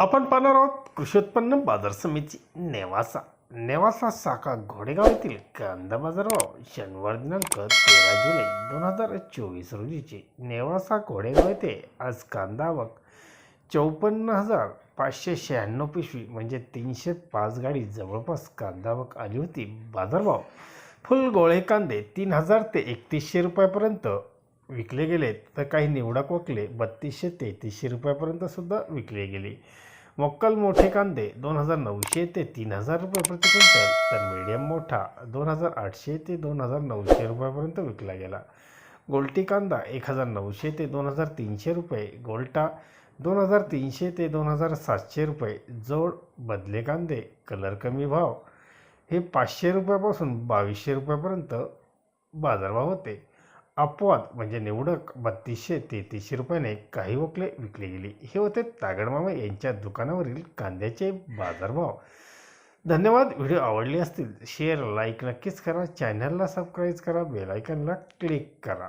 आपण पाहणार आहोत कृषी उत्पन्न बाजार समिती नेवासा. नेवासा शाखा घोडेगाव येथील कांदा बाजारभाव शनिवार दिनांक तेरा जुलै दोन हजार चोवीस रोजीचे. नेवासा घोडेगाव येथे आज कांदा आवक चौपन्न हजार पाचशे शहाण्णव पिशवी म्हणजे तीनशे पाच गाडी जवळपास कांदा आवक आली होती. बाजारभाव फुल गोळे कांदे तीन हजार ते एकतीसशे रुपयापर्यंत विकले गेले तर काही निवडक वकले बत्तीसशे तेहतीसशे रुपयापर्यंतसुद्धा विकले गेले. मोक्कल मोठे कांदे दोन हजार नऊशे ते तीन हजार रुपये प्रति क्विंटल तर मीडियम मोठा दोन हजार आठशे ते दोन हजार नऊशे रुपयापर्यंत विकला गेला. गोल्टी कांदा एक हजार नऊशे ते दोन हजार तीनशे रुपये गोल्टा दोन हजार तीनशे ते दोन हजार सातशे रुपये जोड बदले कांदे कलर कमी भाव हे पाचशे रुपयापासून बावीसशे रुपयापर्यंत बाजारभाव होते. अपवाद म्हणजे निवडक बत्तीसशे तेहतीसशे रुपयाने काही वकले विकले गेले. हे होते तागडमामा यांच्या दुकानावरील कांद्याचे बाजारभाव. धन्यवाद. व्हिडिओ आवडले असतील शेअर लाईक नक्कीच करा. चॅनलला सबस्क्राईब करा. बेलायकनला क्लिक करा.